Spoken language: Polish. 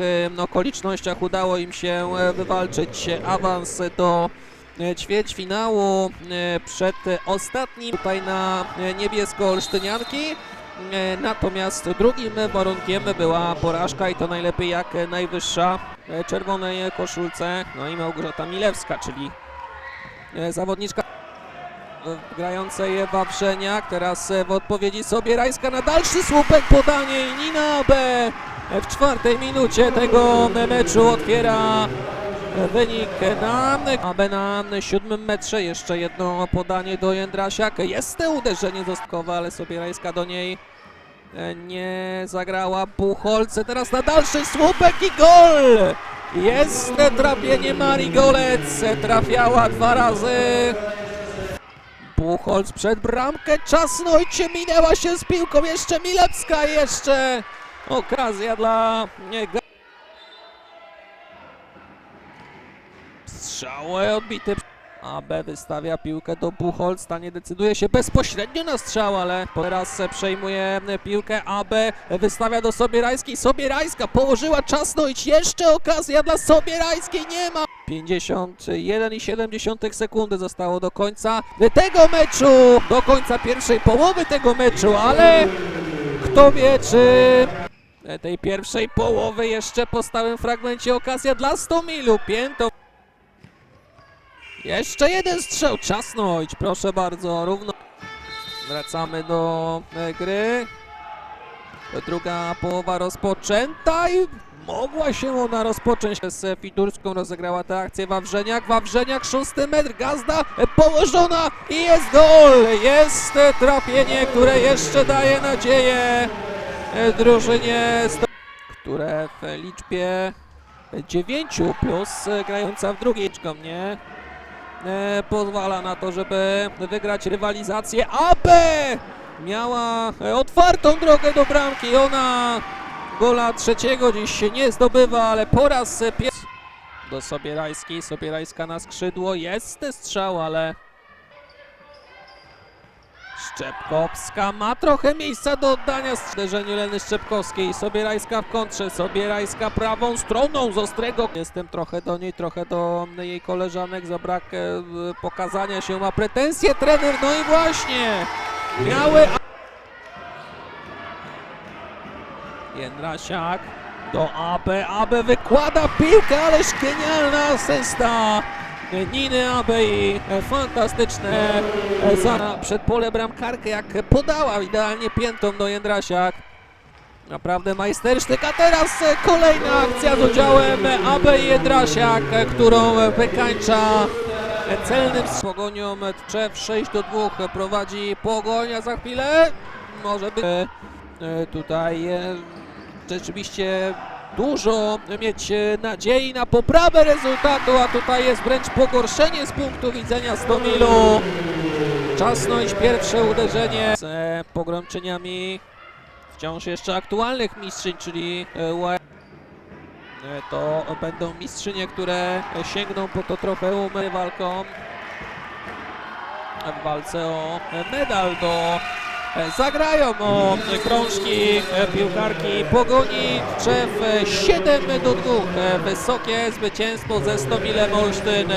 em, okolicznościach udało im się e, wywalczyć awans do e, ćwierćfinału e, przed ostatnim tutaj na niebiesko-olsztynianki. Natomiast drugim warunkiem była porażka i to najlepiej jak najwyższa czerwonej koszulce. No i Małgorzata Milewska, czyli zawodniczka grającej Wawrzeniak. Teraz e, w odpowiedzi sobie Rajska na dalszy słupek podanie i Nina B. w czwartej minucie tego meczu otwiera wynik na AB na siódmym metrze. Jeszcze jedno podanie do Jędrasiak. Jest to uderzenie zostakowe, ale sobie Rajska do niej e, nie zagrała. Buchholce teraz na dalszy słupek i gol! Jest trafienie Marii Golec. Trafiała dwa razy. Buchholz przed bramkę. Czasnojcie minęła się z piłką. Jeszcze Milewska. Jeszcze okazja dla nie, Ga- Strzały odbity. AB wystawia piłkę do Buchholz, ta nie decyduje się bezpośrednio na strzał, ale teraz przejmuje piłkę AB, wystawia do Sobierajskiej, Sobierajska położyła czasnąć, jeszcze okazja dla Sobierajskiej, nie ma! 51,7 sekundy zostało do końca tego meczu, do końca pierwszej połowy tego meczu, ale kto wie, czy tej pierwszej połowy jeszcze po stałym fragmencie okazja dla Stomilu, piętą jeszcze jeden strzał, czasnąć, proszę bardzo, równo. Wracamy do e, gry. Druga połowa rozpoczęta i mogła się ona rozpocząć. Z Fidurską rozegrała tę akcję Wawrzeniak. Wawrzeniak, szósty metr, gazda e, położona i jest gol! Jest trafienie, które jeszcze daje nadzieję e, drużynie, które w liczbie dziewięciu plus e, grająca w drugiej nie e, pozwala na to, żeby wygrać rywalizację. AB miała otwartą drogę do bramki. Ona gola trzeciego dziś się nie zdobywa, ale po raz pierwszy do Sobierajskiej. Sobierajska na skrzydło. Jest strzał, ale Szczepkowska ma trochę miejsca do oddania zderzeniu Leny Szczepkowskiej. Sobierajska w kontrze, Sobierajska prawą stroną z ostrego. Jestem trochę do niej, trochę do jej koleżanek za brak e, pokazania się. Ma pretensje trener, no i właśnie miały... Jędrasiak do AB, AB wykłada piłkę, ależ genialna asysta Niny Abei, fantastyczne e, za przed pole bramkarkę, jak podała idealnie piętą do Jędrasiak. Naprawdę majstersztyk, a teraz kolejna akcja z udziałem Abei Jędrasiak, e, którą wykańcza celnym z Pogonią Tczew 6 do 2 prowadzi Pogonia za chwilę. Może być e, tutaj e, rzeczywiście dużo mieć e, nadziei na poprawę rezultatu, a tutaj jest wręcz pogorszenie z punktu widzenia Stomilu. Czasność pierwsze uderzenie z e, pogromczyniami wciąż jeszcze aktualnych mistrzyń, czyli e, To będą mistrzynie, które sięgną po to trofeum walką w walce o medal do Zagrają o krążki e, piłkarki Pogoni Trzew 7 do 2. Wysokie zwycięstwo ze Stomilem Olsztyn